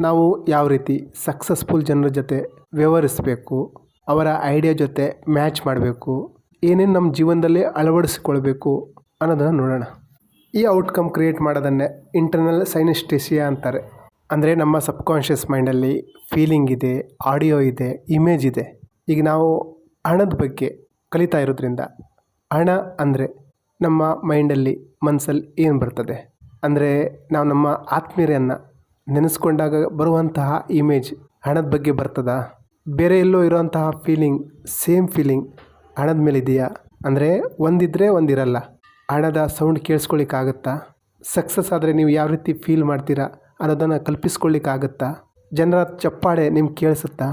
ನಾವು ಯಾವ ರೀತಿ ಸಕ್ಸಸ್ಫುಲ್ ಜನರ ಜೊತೆ ವ್ಯವಹರಿಸಬೇಕು, ಅವರ ಐಡಿಯಾ ಜೊತೆ ಮ್ಯಾಚ್ ಮಾಡಬೇಕು, ಏನೇನು ನಮ್ಮ ಜೀವನದಲ್ಲಿ ಅಳವಡಿಸಿಕೊಳ್ಬೇಕು ಅನ್ನೋದನ್ನು ನೋಡೋಣ. ಈ ಔಟ್ಕಮ್ ಕ್ರಿಯೇಟ್ ಮಾಡೋದನ್ನೇ ಇಂಟರ್ನಲ್ ಸೈನಿಸ್ಟೇಸಿಯಾ ಅಂತಾರೆ. ಅಂದರೆ ನಮ್ಮ ಸಬ್ಕಾನ್ಷಿಯಸ್ ಮೈಂಡಲ್ಲಿ ಫೀಲಿಂಗ್ ಇದೆ ಆಡಿಯೋ ಇದೆ ಇಮೇಜ್ ಇದೆ. ಈಗ ನಾವು ಹಣದ ಬಗ್ಗೆ ಕಲಿತಾ ಇರೋದ್ರಿಂದ, ಹಣ ಅಂದರೆ ನಮ್ಮ ಮೈಂಡಲ್ಲಿ ಮನಸ್ಸಲ್ಲಿ ಏನು ಬರ್ತದೆ? ಅಂದರೆ ನಾವು ನಮ್ಮ ಆತ್ಮೀಯರನ್ನು ನೆನೆಸ್ಕೊಂಡಾಗ ಬರುವಂತಹ ಇಮೇಜ್ ಹಣದ ಬಗ್ಗೆ ಬರ್ತದಾ? ಬೇರೆ ಎಲ್ಲೋ ಇರೋಂತಹ ಫೀಲಿಂಗ್ ಸೇಮ್ ಫೀಲಿಂಗ್ ಹಣದ ಮೇಲೆ ಇದೆಯಾ ಅಂದರೆ ಒಂದಿದ್ರೆ ಒಂದಿರಲ್ಲ. ಹಣದ ಸೌಂಡ್ ಕೇಳಿಸ್ಕೊಳ್ಳಿಕ್ಕಾಗತ್ತಾ? ಸಕ್ಸಸ್ ಆದರೆ ನೀವು ಯಾವ ರೀತಿ ಫೀಲ್ ಮಾಡ್ತೀರಾ ಅನ್ನೋದನ್ನು ಕಲ್ಪಿಸ್ಕೊಳ್ಳಿಕ್ಕಾಗತ್ತಾ? ಜನರ ಚಪ್ಪಾಳೆ ನಿಮ್ಗೆ ಕೇಳಿಸುತ್ತಾ?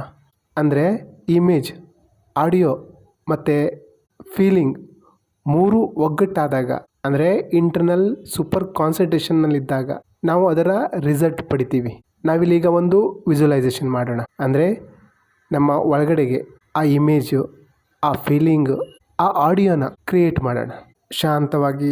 ಅಂದರೆ ಇಮೇಜ್ ಆಡಿಯೋ ಮತ್ತು ಫೀಲಿಂಗ್ ಮೂರು ಒಗ್ಗಟ್ಟಾದಾಗ, ಅಂದರೆ ಇಂಟರ್ನಲ್ ಸೂಪರ್ ಕಾನ್ಸಂಟ್ರೇಷನ್ನಲ್ಲಿದ್ದಾಗ ನಾವು ಅದರ ರಿಸಲ್ಟ್ ಪಡಿತೀವಿ. ನಾವಿಲ್ಲೀಗ ಒಂದು ವಿಜುವಲೈಸೇಷನ್ ಮಾಡೋಣ. ಅಂದರೆ ನಮ್ಮ ಒಳಗಡೆಗೆ ಆ ಇಮೇಜು ಆ ಫೀಲಿಂಗು ಆ ಆಡಿಯೋನ ಕ್ರಿಯೇಟ್ ಮಾಡೋಣ. ಶಾಂತವಾಗಿ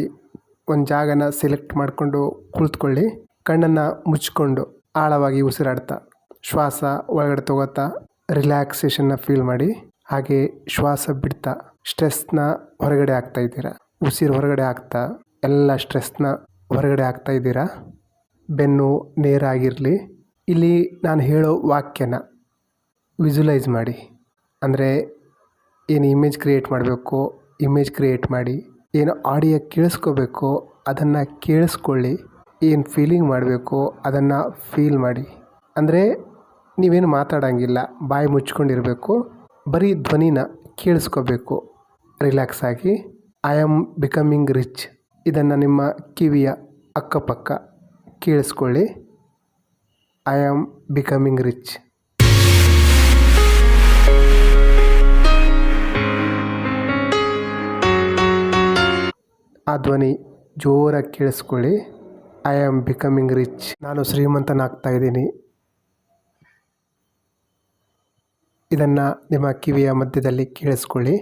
ಒಂದು ಜಾಗನ ಸೆಲೆಕ್ಟ್ ಮಾಡಿಕೊಂಡು ಕುಳಿತುಕೊಳ್ಳಿ. ಕಣ್ಣನ್ನು ಮುಚ್ಚಿಕೊಂಡು ಆಳವಾಗಿ ಉಸಿರಾಡ್ತಾ, ಶ್ವಾಸ ಒಳಗಡೆ ತಗೋತಾ ರಿಲ್ಯಾಕ್ಸೇಷನ್ನ ಫೀಲ್ ಮಾಡಿ. ಹಾಗೆ ಶ್ವಾಸ ಬಿಡ್ತಾ ಸ್ಟ್ರೆಸ್ನ ಹೊರಗಡೆ ಆಗ್ತಾ ಇದ್ದೀರಾ? ಉಸಿರು ಹೊರಗಡೆ ಆಗ್ತಾ ಎಲ್ಲ ಸ್ಟ್ರೆಸ್ನ ಹೊರಗಡೆ ಆಗ್ತಾ ಇದ್ದೀರಾ? ಬೆನ್ನು ನೇರಾಗಿರಲಿ ಇಲ್ಲಿ ನಾನು ಹೇಳೋ ವಾಕ್ಯನ ವಿಜುಲೈಸ್ ಮಾಡಿ. ಅಂದರೆ ಏನು ಇಮೇಜ್ ಕ್ರಿಯೇಟ್ ಮಾಡಬೇಕು ಇಮೇಜ್ ಕ್ರಿಯೇಟ್ ಮಾಡಿ, ಏನು ಆಡಿಯೋ ಕೇಳಿಸ್ಕೋಬೇಕು, ಅದನ್ನು ಕೇಳಿಸ್ಕೊಳ್ಳಿ, ಏನು ಫೀಲಿಂಗ್ ಮಾಡಬೇಕು, ಅದನ್ನು ಫೀಲ್ ಮಾಡಿ. ಅಂದರೆ ನೀವೇನು ಮಾತಾಡೋಂಗಿಲ್ಲ, ಬಾಯಿ ಮುಚ್ಕೊಂಡಿರಬೇಕು, ಬರೀ ಧ್ವನಿನ ಕೇಳಿಸ್ಕೋಬೇಕು. ರಿಲ್ಯಾಕ್ಸ್ ಆಗಿ ಐ ಆಮ್ ಬಿಕಮಿಂಗ್ ರಿಚ್ ಇದನ್ನು ನಿಮ್ಮ ಕಿವಿಯ ಅಕ್ಕಪಕ್ಕ ಕೇಳಿಸ್ಕೊಳ್ಳಿ. ಐ ಆಮ್ ಬಿಕಮಿಂಗ್ ರಿಚ್ ಆ ಧ್ವನಿ ಜೋರಾಗಿ ಕೇಳಿಸ್ಕೊಳ್ಳಿ. ಐ ಆಮ್ ಬಿಕಮಿಂಗ್ ರಿಚ್ ನಾನು ಶ್ರೀಮಂತನಾಗ್ತಾ ಇದ್ದೀನಿ. ಇದನ್ನು ನಿಮ್ಮ ಕಿವಿಯ ಮಧ್ಯದಲ್ಲಿ ಕೇಳಿಸ್ಕೊಳ್ಳಿ.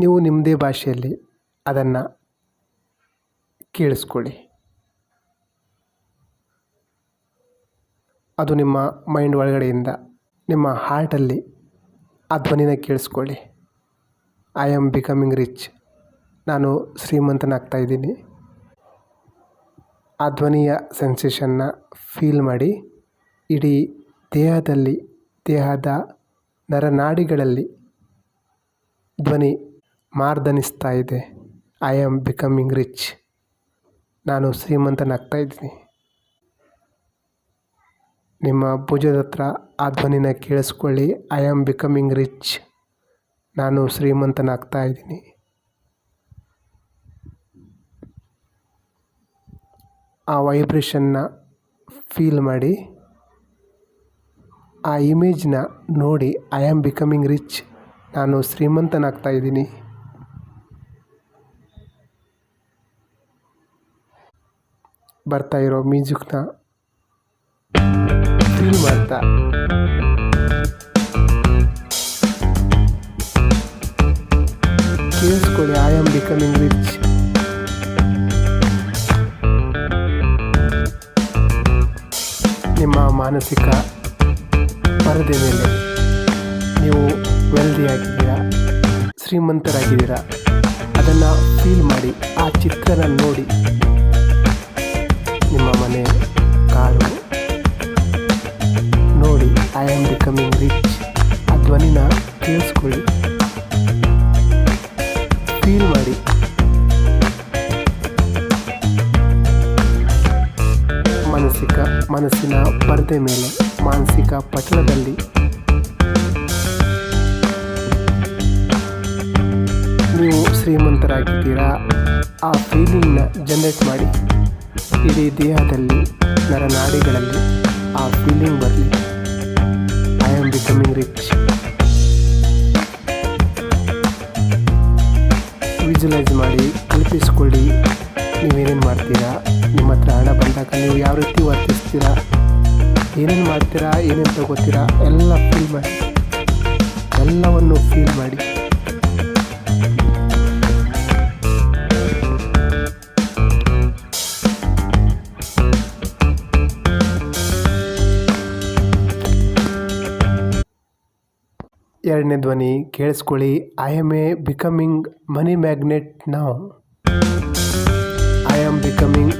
ನೀವು ನಿಮ್ಮದೇ ಭಾಷೆಯಲ್ಲಿ ಅದನ್ನು ಕೇಳಿಸ್ಕೊಳ್ಳಿ. ಅದು ನಿಮ್ಮ ಮೈಂಡ್ ಒಳಗಡೆಯಿಂದ, ನಿಮ್ಮ ಹಾರ್ಟಲ್ಲಿ ಆ ಧ್ವನಿನ ಕೇಳಿಸ್ಕೊಳ್ಳಿ. ಐ ಆಮ್ ಬಿಕಮಿಂಗ್ ರಿಚ್ ನಾನು ಶ್ರೀಮಂತನಾಗ್ತಾ ಇದ್ದೀನಿ. ಆ ಧ್ವನಿಯ ಸೆನ್ಸೇಷನ್ನ ಫೀಲ್ ಮಾಡಿ, ಇಡೀ ದೇಹದಲ್ಲಿ, ದೇಹದ ನರನಾಡಿಗಳಲ್ಲಿ ಧ್ವನಿ ಮಾರ್ದನಿಸ್ತಾ ಇದೆ. ಐ ಆಮ್ ಬಿಕಮಿಂಗ್ ರಿಚ್ ನಾನು ಶ್ರೀಮಂತನಾಗ್ತಾ ಇದ್ದೀನಿ. ನಿಮ್ಮ ಭುಜದ ಹತ್ರ ಆ ಧ್ವನಿನ ಕೇಳಿಸ್ಕೊಳ್ಳಿ. ಐ ಆಮ್ ಬಿಕಮಿಂಗ್ ರಿಚ್ ನಾನು ಶ್ರೀಮಂತನಾಗ್ತಾ ಇದ್ದೀನಿ. ಆ ವೈಬ್ರೇಷನ್ನ ಫೀಲ್ ಮಾಡಿ. ಆ ಇಮೇಜ್ನ ನೋಡಿ ಐ ಆಮ್ ಬಿಕಮಿಂಗ್ ರಿಚ್ ನಾನು ಶ್ರೀಮಂತನಾಗ್ತಾ ಇದ್ದೀನಿ. ಬರ್ತಾ ಇರೋ ಮ್ಯೂಸಿಕ್ನ ಮಾಡ್ತಾ ಕೇಳಿಸ್ಕೊಳ್ಳಿ ಐ ಆಮ್ ಬಿಕಮಿಂಗ್ ರಿಚ್ ನಿಮ್ಮ ಮಾನಸಿಕ ಪರದೆ ಮೇಲೆ ನೀವು ವೆಲ್ದಿ ಆಗಿದ್ದೀರಾ, ಶ್ರೀಮಂತರಾಗಿದ್ದೀರಾ, ಅದನ್ನು ಫೀಲ್ ಮಾಡಿ, ಆ ಚಿತ್ರನ ನೋಡಿ. ನಿಮ್ಮ ಮನೆ ಮೇಲೆ ಮಾನಸಿಕ ಪಟಲದಲ್ಲಿ ನೀವು ಶ್ರೀಮಂತರಾಗಿದ್ದೀರಾ? ಆ ಫೀಲಿಂಗ್ನ ಜನರೇಟ್ ಮಾಡಿ. ಇಡೀ ದೇಹದಲ್ಲಿ, ನರನಾಡಿಗಳಲ್ಲಿ ಆ ಫೀಲಿಂಗ್ ಬರಲಿ. I am becoming rich visualise ಮಾಡಿ ಕಲ್ಪಿಸ್ಕೊಳ್ಳಿ ನೀವೇನೇನು ಮಾಡ್ತೀರಾ? ನಿಮ್ಮ ಹತ್ರ ಹಣ ಬಂದಾಗ ನೀವು ಯಾವ ರೀತಿ ವರ್ತಿಸ್ತೀರಾ? ಏನೇನು ಮಾಡ್ತೀರಾ, ಏನೇನು ತಗೋತೀರಾ, ಎಲ್ಲ ಫೀಲ್ ಮಾಡಿ. ಎಲ್ಲವನ್ನು ಫೀಲ್ ಮಾಡಿ. ಎರಡನೇ ಧ್ವನಿ, ಕೇಳಿಸ್ಕೊಳ್ಳಿ. I am a becoming money magnet ನಾವು I am becoming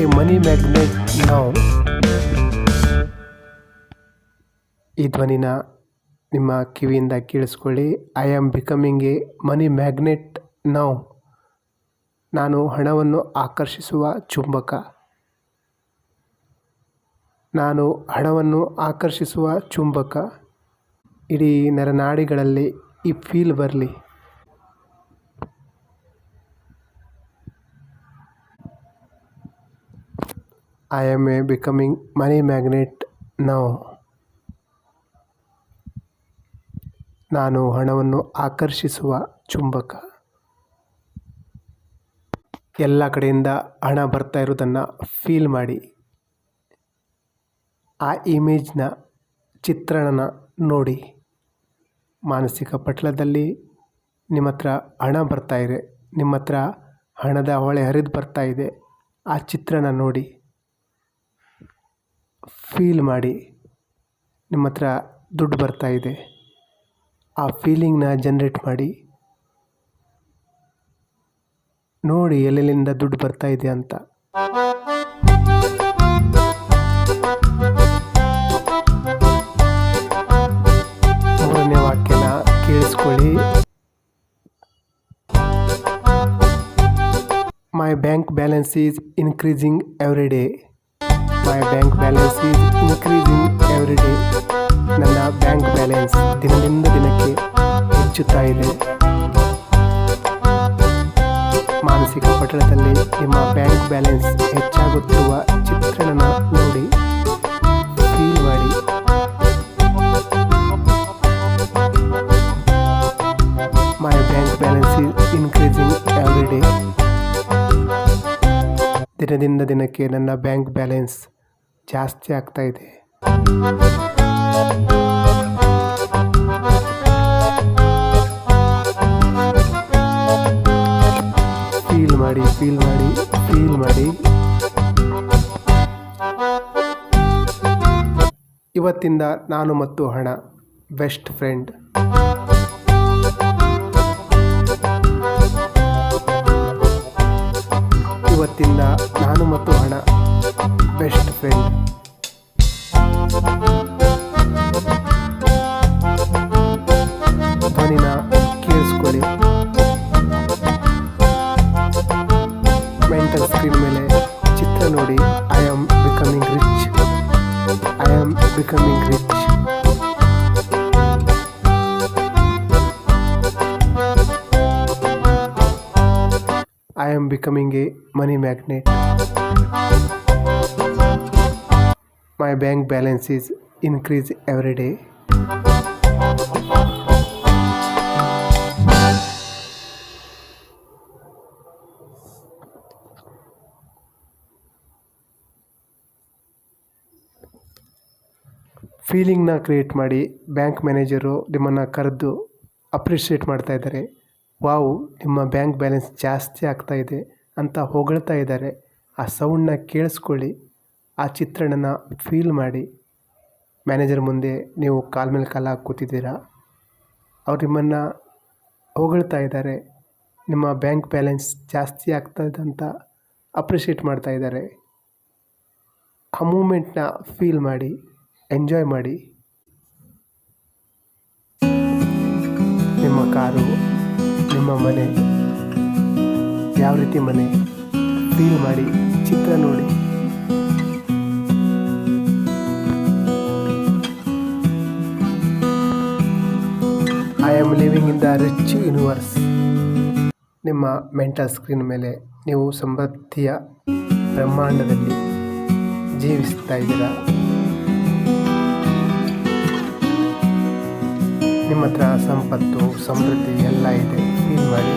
a money magnet ನಾವು ಈ ಧ್ವನಿನ ನಿಮ್ಮ ಕಿವಿಯಿಂದ ಕೇಳಿಸ್ಕೊಳ್ಳಿ. I am becoming a money magnet now ನಾನು ಹಣವನ್ನು ಆಕರ್ಷಿಸುವ ಚುಂಬಕ. ನಾನು ಹಣವನ್ನು ಆಕರ್ಷಿಸುವ ಚುಂಬಕ. ಇಡೀ ನರನಾಡಿಗಳಲ್ಲಿ ಈ ಫೀಲ್ ಬರಲಿ. I am a becoming money magnet ನಾವು ನಾನು ಹಣವನ್ನು ಆಕರ್ಷಿಸುವ ಚುಂಬಕ. ಎಲ್ಲ ಕಡೆಯಿಂದ ಹಣ ಬರ್ತಾ ಇರೋದನ್ನು ಫೀಲ್ ಮಾಡಿ. ಆ ಇಮೇಜ್ನ ಚಿತ್ರಣನ ನೋಡಿ. ಮಾನಸಿಕ ಪಟ್ಲದಲ್ಲಿ ನಿಮ್ಮ ಹತ್ರ ಹಣ ಬರ್ತಾ ಇದೆ. ನಿಮ್ಮ ಹತ್ರ ಹಣದ ಹೊಳೆ ಹರಿದು ಬರ್ತಾ ಇದೆ. ಆ ಚಿತ್ರಣ ನೋಡಿ. ಫೀಲ್ ಮಾಡಿ. ನಿಮ್ಮ ಹತ್ರ ದುಡ್ಡು ಬರ್ತಾ ಇದೆ. ಆ ಫೀಲಿಂಗ್ನ ಜನ್ರೇಟ್ ಮಾಡಿ, ನೋಡಿ ಎಲ್ಲೆಲ್ಲಿಂದ ದುಡ್ಡು ಬರ್ತಾ ಇದೆ ಅಂತ. ಮೂರನೇ ವಾಕ್ಯನ ಕೇಳಿಸ್ಕೊಳ್ಳಿ. My bank balance is increasing every day my bank balance is increasing every day ನನ್ನ ಬ್ಯಾಂಕ್ ಬ್ಯಾಲೆನ್ಸ್ ದಿನದಿಂದ ದಿನಕ್ಕೆ ಹೆಚ್ಚುತ್ತಾ ಇದೆ. ಮಾನಸಿಕ ಪಟ್ಟಣದಲ್ಲಿ ನಿಮ್ಮ ಬ್ಯಾಂಕ್ ಬ್ಯಾಲೆನ್ಸ್ ಹೆಚ್ಚಾಗುತ್ತಿರುವ ಚಿತ್ರಣನ ನೋಡಿ. ಫೀಲ್ ಮಾಡಿ. My bank balance increasing every day ದಿನದಿಂದ ದಿನಕ್ಕೆ ನನ್ನ ಬ್ಯಾಂಕ್ ಬ್ಯಾಲೆನ್ಸ್ ಜಾಸ್ತಿ ಆಗ್ತಾ ಇದೆ. ಫೀಲ್ ಮಾಡಿ ಫೀಲ್ ಮಾಡಿ ಫೀಲ್ ಮಾಡಿ. ಇವತ್ತಿಂದ ನಾನು ಮತ್ತು ಹಣ ಬೆಸ್ಟ್ ಫ್ರೆಂಡ್ ಇವತ್ತಿಂದ ನಾನು ಮತ್ತು ಹಣ best friend becoming rich. I am becoming a money magnet. My bank balance is increase every day. ಫೀಲಿಂಗ್ನ ಕ್ರಿಯೇಟ್ ಮಾಡಿ ಬ್ಯಾಂಕ್ ಮ್ಯಾನೇಜರು ನಿಮ್ಮನ್ನು ಕರೆದು ಅಪ್ರಿಷಿಯೇಟ್ ಮಾಡ್ತಾ ಇದ್ದಾರೆ. ವಾವ್, ನಿಮ್ಮ ಬ್ಯಾಂಕ್ ಬ್ಯಾಲೆನ್ಸ್ ಜಾಸ್ತಿ ಆಗ್ತಾ ಇದೆ ಅಂತ ಹೊಗಳ್ತಾ ಇದ್ದಾರೆ. ಆ ಸೌಂಡನ್ನ ಕೇಳಿಸ್ಕೊಳ್ಳಿ, ಆ ಚಿತ್ರಣನ ಫೀಲ್ ಮಾಡಿ. ಮ್ಯಾನೇಜರ್ ಮುಂದೆ ನೀವು ಕಾಲ ಮೇಲೆ ಕಾಲ ಕೂತಿದ್ದೀರಾ? ಅವ್ರು ನಿಮ್ಮನ್ನು ಹೊಗಳ್ತಾ ಇದ್ದಾರೆ. ನಿಮ್ಮ ಬ್ಯಾಂಕ್ ಬ್ಯಾಲೆನ್ಸ್ ಜಾಸ್ತಿ ಆಗ್ತಾ ಇದೆ ಅಂತ ಅಪ್ರಿಷಿಯೇಟ್ ಮಾಡ್ತಾ ಇದ್ದಾರೆ. ಆ ಮೂಮೆಂಟ್ನ ಫೀಲ್ ಮಾಡಿ. ಎಂಜಾಯ್ ಮಾಡಿ. ನಿಮ್ಮ ಕಾರು, ನಿಮ್ಮ ಮನೆ, ಯಾವ ರೀತಿ ಮನೆ ಫೀಲ್ ಮಾಡಿ, ಚಿತ್ರ ನೋಡಿ. I am living in the rich universe ನಿಮ್ಮ ಮೆಂಟಲ್ ಸ್ಕ್ರೀನ್ ಮೇಲೆ ನೀವು ಸಮೃದ್ಧಿಯ ಬ್ರಹ್ಮಾಂಡದಲ್ಲಿ ಜೀವಿಸ್ತಾ ಇದ್ದೀರಾ? ನಿಮ್ಮ ಹತ್ರ ಸಂಪತ್ತು, ಸಮೃದ್ಧಿ ಎಲ್ಲ ಇದೆ. ಫೀಲ್ ಮಾಡಿ.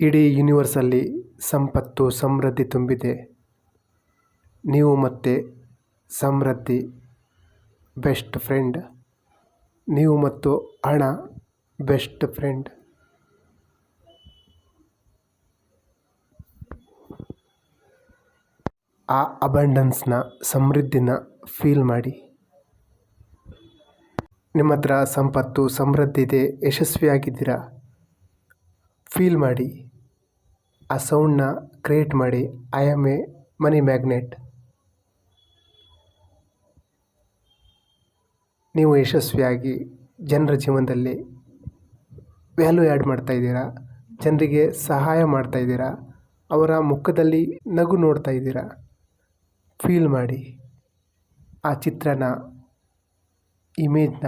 ಇಡೀ ಯೂನಿವರ್ಸಲ್ಲಿ ಸಂಪತ್ತು, ಸಮೃದ್ಧಿ ತುಂಬಿದೆ. ನೀವು ಮತ್ತೆ ಸಮೃದ್ಧಿ ಬೆಸ್ಟ್ ಫ್ರೆಂಡ್ ನೀವು ಮತ್ತು ಹಣ ಬೆಸ್ಟ್ ಫ್ರೆಂಡ್ ಆ ಅಬಂಡನ್ಸ್ನ ಸಮೃದ್ಧಿನ ಫೀಲ್ ಮಾಡಿ. ನಿಮ್ಮ ಹತ್ರ ಸಂಪತ್ತು, ಸಮೃದ್ಧಿ ಇದೆ, ಯಶಸ್ವಿಯಾಗಿದ್ದೀರಾ? ಫೀಲ್ ಮಾಡಿ. ಆ ಸೌಂಡನ್ನ ಕ್ರಿಯೇಟ್ ಮಾಡಿ. I am a money magnet ನೀವು ಯಶಸ್ವಿಯಾಗಿ ಜನರ ಜೀವನದಲ್ಲಿ ವ್ಯಾಲ್ಯೂ ಆ್ಯಡ್ ಮಾಡ್ತಾ ಇದ್ದೀರಾ? ಜನರಿಗೆ ಸಹಾಯ ಮಾಡ್ತಾ ಇದ್ದೀರಾ? ಅವರ ಮುಖದಲ್ಲಿ ನಗು ನೋಡ್ತಾ ಇದ್ದೀರಾ? ಫೀಲ್ ಮಾಡಿ ಆ ಚಿತ್ರನ ಇಮೇಜ್ನ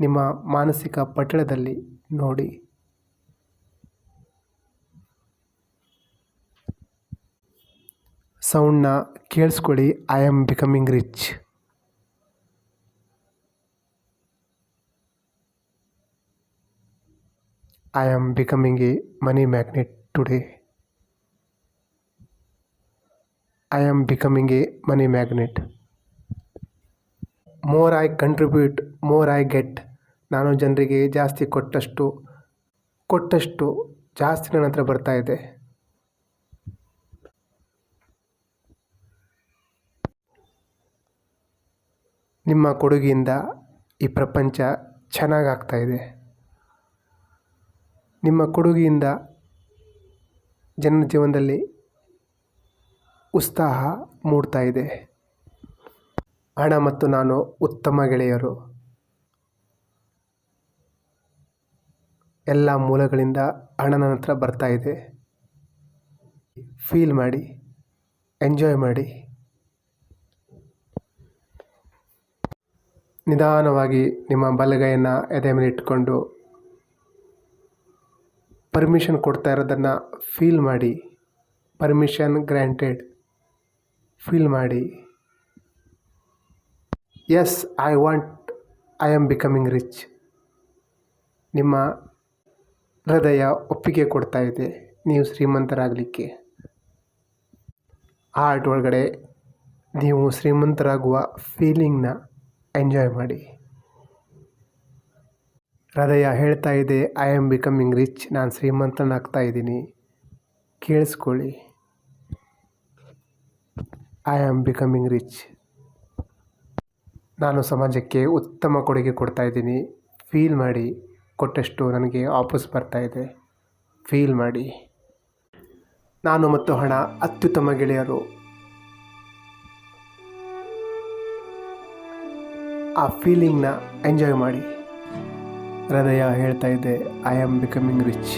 ನಿಮ್ಮ ಮಾನಸಿಕ ಪಟ್ಟಣದಲ್ಲಿ ನೋಡಿ. ಸೌಂಡ್ನ ಕೇಳಿಸ್ಕೊಳ್ಳಿ. I am becoming rich I am becoming a money magnet today. I am becoming a money magnet. More I contribute more I get ನಾನು ಜನರಿಗೆ ಜಾಸ್ತಿ ಕೊಟ್ಟಷ್ಟು ಕೊಟ್ಟಷ್ಟು ಜಾಸ್ತಿ ನನ್ನ ಹತ್ರ ಬರ್ತಾ ಇದೆ. ನಿಮ್ಮ ಕೊಡುಗೆಯಿಂದ ಈ ಪ್ರಪಂಚ ಚೆನ್ನಾಗಾಗ್ತಾ ಇದೆ. ನಿಮ್ಮ ಕೊಡುಗೆಯಿಂದ ಜನರ ಜೀವನದಲ್ಲಿ ಉತ್ಸಾಹ ಮೂಡ್ತಾ ಇದೆ. ಹಣ ಮತ್ತು ನಾನು ಉತ್ತಮ ಗೆಳೆಯರು. ಎಲ್ಲ ಮೂಲಗಳಿಂದ ಹಣ ನನ್ನ ಹತ್ರ ಬರ್ತಾ ಇದೆ. ಫೀಲ್ ಮಾಡಿ ಎಂಜಾಯ್ ಮಾಡಿ. ನಿಧಾನವಾಗಿ ನಿಮ್ಮ ಬಲಗೈಯನ್ನು ಎದೆ ಮೇಲೆ ಇಟ್ಕೊಂಡು ಪರ್ಮಿಷನ್ ಕೊಡ್ತಾ ಇರೋದನ್ನು ಫೀಲ್ ಮಾಡಿ. ಪರ್ಮಿಷನ್ ಗ್ರ್ಯಾಂಟೆಡ್ ಫೀಲ್ ಮಾಡಿ. Yes I want I am becoming rich ನಿಮ್ಮ ಹೃದಯ ಒಪ್ಪಿಗೆ ಕೊಡ್ತಾ ಇದೆ. ನೀವು ಶ್ರೀಮಂತರಾಗಲಿಕ್ಕೆ. ಹಾರ್ಟ್ ಒಳಗಡೆ ನೀವು ಶ್ರೀಮಂತರಾಗುವ ಫೀಲಿಂಗ್ನ ಎಂಜಾಯ್ ಮಾಡಿ. ಹೃದಯ ಹೇಳ್ತಾ ಇದೆ ಐ ಆಮ್ ಬಿಕಮಿಂಗ್ ರಿಚ್ ನಾನು ಶ್ರೀಮಂತನಾಗ್ತಾ ಇದ್ದೀನಿ. ಕೇಳಿಸ್ಕೊಳ್ಳಿ. ಐ ಆಮ್ ಬಿಕಮಿಂಗ್ ರಿಚ್ ನಾನು ಸಮಾಜಕ್ಕೆ ಉತ್ತಮ ಕೊಡುಗೆ ಕೊಡ್ತಾ ಇದ್ದೀನಿ. ಫೀಲ್ ಮಾಡಿ. ಕೊಟ್ಟಷ್ಟು ನನಗೆ ವಾಪಸ್ ಬರ್ತಾ ಇದೆ. ಫೀಲ್ ಮಾಡಿ. ನಾನು ಮತ್ತು ಹಣ ಅತ್ಯುತ್ತಮ ಗೆಳೆಯರು. ಆ ಫೀಲಿಂಗ್ನ ಎಂಜಾಯ್ ಮಾಡಿ. ಹೃದಯ ಹೇಳ್ತಾ ಇದೆ ಐ ಆಮ್ ಬಿಕಮಿಂಗ್ ರಿಚ್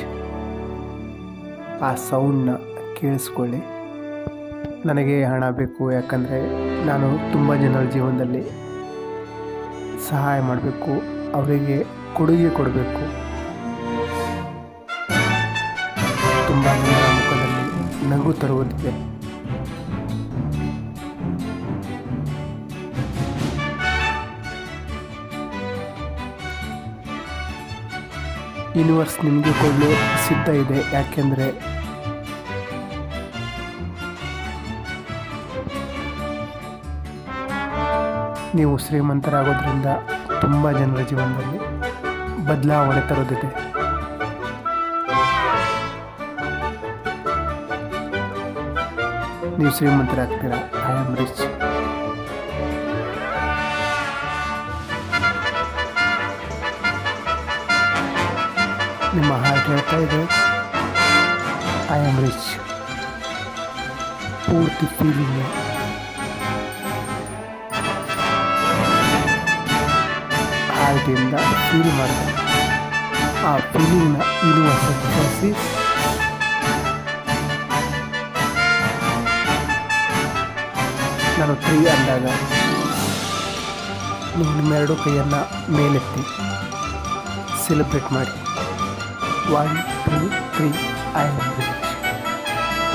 ಆ ಸೌಂಡನ್ನ ಕೇಳಿಸ್ಕೊಳ್ಳಿ. ನನಗೆ ಹಣ ಬೇಕು, ಯಾಕಂದರೆ ನಾನು ತುಂಬ ಜನರ ಜೀವನದಲ್ಲಿ ಸಹಾಯ ಮಾಡಬೇಕು, ಅವರಿಗೆ ಕೊಡುಗೆ ಕೊಡಬೇಕು. ತುಂಬ ಜನರ ಮುಖದಲ್ಲಿ ನಗು ತರುವುದಿದೆ ಯೂನಿವರ್ಸ್ ನಿಮಗೆ ಕೊಡಲು ಸಿದ್ಧ ಇದೆ, ಯಾಕೆಂದರೆ ನೀವು ಶ್ರೀಮಂತರಾಗೋದ್ರಿಂದ ತುಂಬ ಜನರ ಜೀವನದಲ್ಲಿ ಬದಲಾವಣೆ ತರೋದಿದೆ. ನೀವು ಶ್ರೀಮಂತರಾಗ್ತೀರಾ? ಐ ಆಮ್ ರಿಚ್ ನಿಮ್ಮ ಹಾರ್ಟ್ ಹೇಳ್ತಾ ಇದೆ ಐ ಆಮ್ ರಿಚ್ ಪೂರ್ತಿ ಫೀಲಿಂಗ್ ಹಾರ್ಟಿಂದ ಫೀಲ್ ಮಾಡಿದೆ. ಆ ಫೀಲಿಂಗ್ನ ಯೂನಿವರ್ಸ್ ಕಳಿಸಿ. ನಾನು ತ್ರೀ ಅಂದಾಗ ನೀವು ನಿಮ್ಮೆರಡು ಕೈಯನ್ನು ಮೇಲೆತ್ತಿ ಸೆಲೆಬ್ರೇಟ್ ಮಾಡಿ. One two three I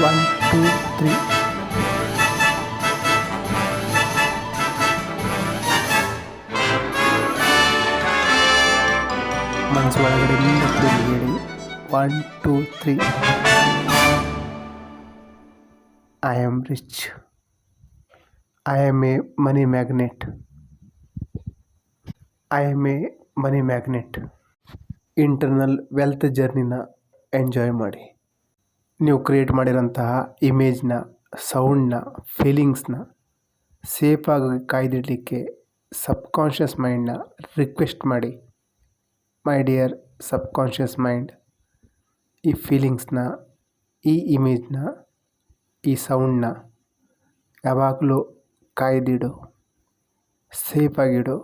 one two three ಮನಸ್ಸು ಒಳಗಡೆಯಿಂದ ಕೂಡಿ ಹೇಳಿ. One two three I am rich I am a money magnet I am a money magnet internal wealth ಜರ್ನಿನ enjoy ಮಾಡಿ. ನೀವು ಕ್ರಿಯೇಟ್ ಮಾಡಿರೋಂತಹ ಇಮೇಜ್ನ ಸೌಂಡ್ನ ಫೀಲಿಂಗ್ಸ್ನ ಸೇಫಾಗಿ ಕಾಯ್ದಿಡಲಿಕ್ಕೆ ಸಬ್ಕಾನ್ಷಿಯಸ್ ಮೈಂಡ್ನ ರಿಕ್ವೆಸ್ಟ್ ಮಾಡಿ. ಮೈ ಡಿಯರ್ ಸಬ್ಕಾನ್ಷಿಯಸ್ ಮೈಂಡ್ ಈ ಫೀಲಿಂಗ್ಸ್ನ ಈ ಇಮೇಜ್ನ ಈ ಸೌಂಡ್ನ ಯಾವಾಗಲೂ ಕಾಯ್ದಿಡು ಸೇಫಾಗಿಡು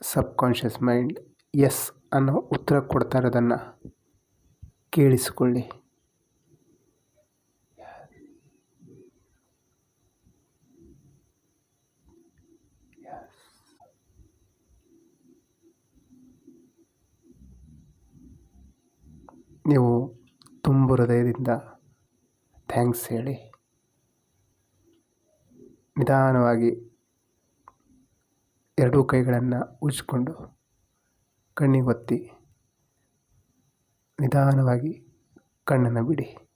ಸಬ್ಕಾನ್ಷಿಯಸ್ ಮೈಂಡ್ ಎಸ್ ಅನ್ನೋ ಉತ್ತರ ಕೊಡ್ತಾ ಇರೋದನ್ನು ಕೇಳಿಸಿಕೊಳ್ಳಿ. ನೀವು ತುಂಬ ಹೃದಯದಿಂದ ಥ್ಯಾಂಕ್ಸ್ ಹೇಳಿ. ನಿಧಾನವಾಗಿ ಎರಡೂ ಕೈಗಳನ್ನು ಉಜ್ಜಿಕೊಂಡು ಕಣ್ಣಿಗೆ ಒತ್ತಿ ನಿಧಾನವಾಗಿ ಕಣ್ಣನ್ನು ಬಿಡಿ.